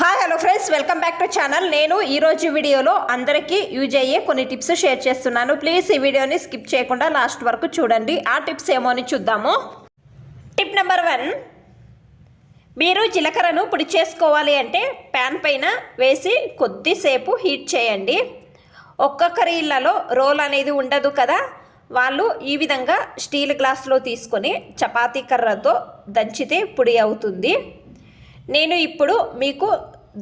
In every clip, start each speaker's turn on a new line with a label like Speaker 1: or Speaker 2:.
Speaker 1: Hi hello friends welcome back to channel నేను ఈరోజు వీడియోలో అందరికీ యూజ్ అయ్యే కొన్ని టిప్స్ షేర్ చేస్తున్నాను. ప్లీజ్ ఈ వీడియోని స్కిప్ చేయకుండా లాస్ట్ వరకు చూడండి. ఆ టిప్స్ ఏమో అని చూద్దాము. టిప్ నెంబర్ వన్ మీరు జీలకర్రను పొడి చేసుకోవాలి అంటే ప్యాన్ పైన వేసి కొద్దిసేపు హీట్ చేయండి. ఒక్కొక్కరి ఇళ్ళలో రోల్ అనేది ఉండదు కదా. వాళ్ళు ఈ విధంగా స్టీల్ గ్లాస్లో తీసుకొని చపాతీ కర్రతో దంచితే పొడి అవుతుంది. నేను ఇప్పుడు మీకు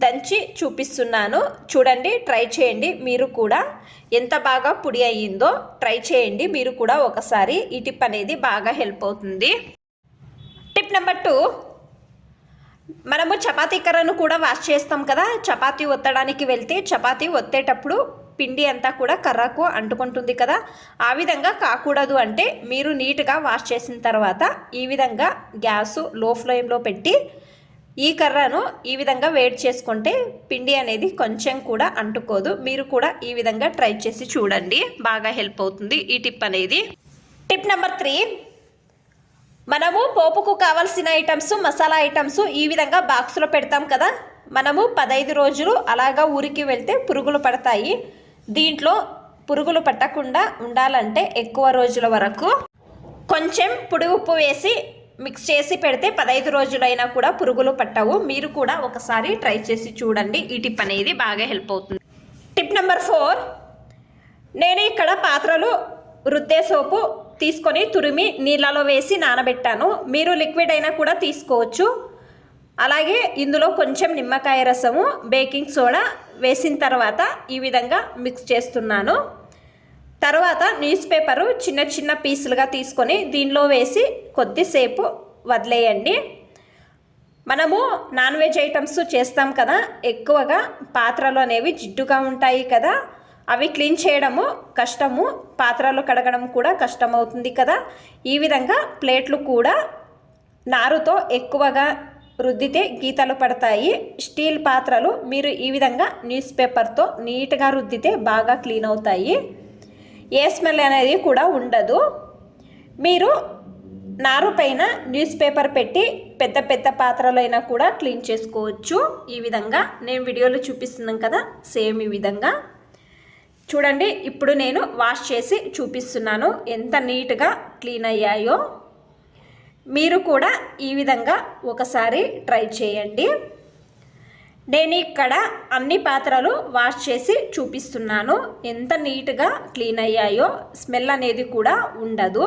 Speaker 1: దంచి చూపిస్తున్నాను. చూడండి ట్రై చేయండి. మీరు కూడా ఎంత బాగా పొడి అయ్యిందో ట్రై చేయండి. మీరు కూడా ఒకసారి ఈ టిప్ అనేది బాగా హెల్ప్ అవుతుంది. Tip number two. మనము చపాతీ కర్రను కూడా వాష్ చేస్తాం కదా. చపాతీ ఒత్తడానికి వెళ్తే చపాతీ ఒత్తేటప్పుడు పిండి అంతా కూడా కర్రకు అంటుకుంటుంది కదా. ఆ విధంగా కాకూడదు అంటే మీరు నీట్గా వాష్ చేసిన తర్వాత ఈ విధంగా గ్యాసు లో ఫ్లేమ్లో పెట్టి ఈ కర్రను ఈ విధంగా వేడి చేసుకుంటే పిండి అనేది కొంచెం కూడా అంటుకోదు. మీరు కూడా ఈ విధంగా ట్రై చేసి చూడండి. బాగా హెల్ప్ అవుతుంది ఈ టిప్ అనేది. Tip number three. మనము పోపుకు కావాల్సిన ఐటమ్స్ మసాలా ఐటమ్స్ ఈ విధంగా బాక్స్లో పెడతాం కదా. మనము పదహైదు రోజులు అలాగా ఊరికి వెళ్తే పురుగులు పడతాయి. దీంట్లో పురుగులు పట్టకుండా ఉండాలంటే ఎక్కువ రోజుల వరకు కొంచెం పుడి ఉప్పు వేసి మిక్స్ చేసి పెడితే పదహైదు రోజులైనా కూడా పురుగులు పట్టవు. మీరు కూడా ఒకసారి ట్రై చేసి చూడండి. ఈ టిప్ అనేది బాగా హెల్ప్ అవుతుంది. టిప్ నెంబర్ ఫోర్ నేను ఇక్కడ పాత్రలు రుద్దే సోపు తీసుకొని తురిమి నీళ్ళలో వేసి నానబెట్టాను. మీరు లిక్విడ్ అయినా కూడా తీసుకోవచ్చు. అలాగే ఇందులో కొంచెం నిమ్మకాయ రసము బేకింగ్ సోడా వేసిన తర్వాత ఈ విధంగా మిక్స్ చేస్తున్నాను. తర్వాత న్యూస్ పేపరు చిన్న చిన్న పీసులుగా తీసుకొని దీనిలో వేసి కొద్దిసేపు వదిలేయండి. మనము నాన్ వెజ్ ఐటమ్స్ చేస్తాం కదా ఎక్కువగా పాత్రలు అనేవి జిడ్డుగా ఉంటాయి కదా అవి క్లీన్ చేయడము కష్టము పాత్రలు కడగడం కూడా కష్టమవుతుంది కదా. ఈ విధంగా ప్లేట్లు కూడా నారుతో ఎక్కువగా రుద్దితే గీతలు పడతాయి. స్టీల్ పాత్రలు మీరు ఈ విధంగా న్యూస్ పేపర్తో నీట్గా రుద్దితే బాగా క్లీన్ అవుతాయి. ఏ స్మెల్ అనేది కూడా ఉండదు. మీరు నారు పైన న్యూస్ పేపర్ పెట్టి పెద్ద పెద్ద పాత్రలైనా కూడా క్లీన్ చేసుకోవచ్చు. ఈ విధంగా నేను వీడియోలో చూపిస్తున్నాం కదా సేమ్ ఈ విధంగా. చూడండి ఇప్పుడు నేను వాష్ చేసి చూపిస్తున్నాను ఎంత నీట్గా క్లీన్ అయ్యాయో. మీరు కూడా ఈ విధంగా ఒకసారి ట్రై చేయండి. నేను ఇక్కడ అన్ని పాత్రలు వాష్ చేసి చూపిస్తున్నాను. ఎంత నీట్గా క్లీన్ అయ్యాయో స్మెల్ అనేది కూడా ఉండదు.